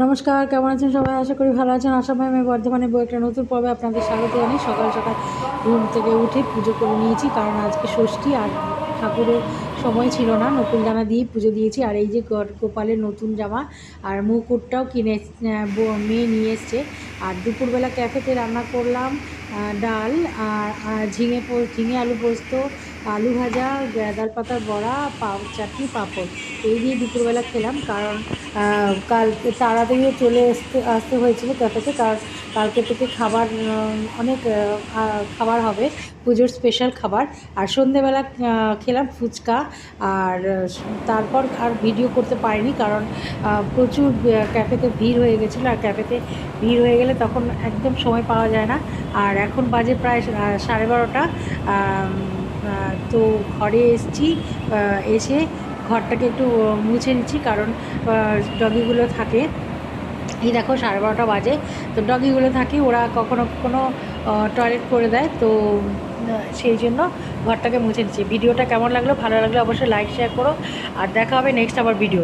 নমস্কার, কেমন আছেন সবাই? আশা করি ভালো আছেন। আশা ভাই আমি বর্ধমানে বই একটা নতুন পর্বে আপনাদের স্বাগত জানাই। সকাল সকাল ঘুম থেকে উঠে পুজো করে নিয়েছি, কারণ আজকে ষষ্ঠী আর ঠাকুরের সময় ছিল না নতুন জামা দিয়ে পুজো দিয়েছি। আর এই যে গোপালের নতুন জামা আর মুকুটটাও কিনে মেয়ে নিয়ে এসছে। আর দুপুরবেলা ক্যাফেতে রান্না করলাম ডাল আর ঝিঙে ঝিঙে আলু পোস্ত আলু ভাজা গাঁদাল পাতার বড়া পা চাটনি পাঁপড়। এই দিয়ে দুপুরবেলা খেলাম কারণ আহ, কালকে তাড়াতাড়ি চলে আসতে আসতে হয়েছিল ক্যাফেতে। কারণ কালকে থেকে খাবার অনেক খাবার হবে পুজোর স্পেশাল খাবার। আর সন্ধেবেলা খেলাম ফুচকা আর তারপর আর ভিডিও করতে পারিনি কারণ প্রচুর ক্যাফেতে ভিড় হয়ে গেছিল আর ক্যাফেতে ভিড় হয়ে গেলে তখন একদম সময় পাওয়া যায় না। আর এখন বাজে প্রায় সাড়ে বারোটা তো ঘরে এসছি এসে ঘরটাকে একটু মুছে নিচ্ছি কারণ ডগিগুলো থাকে। এই দেখো সাড়ে বারোটা বাজে। তো ডগিগুলো থাকি, ওরা কখনো কখনো টয়লেট করে দেয়। তো সেই জন্য ঘরটাকে মুছে নিচ্ছি। ভিডিওটা কেমন লাগল, ভালো লাগলে অবশ্যই লাইক শেয়ার করো। আর দেখা হবে নেক্সট আবার ভিডিও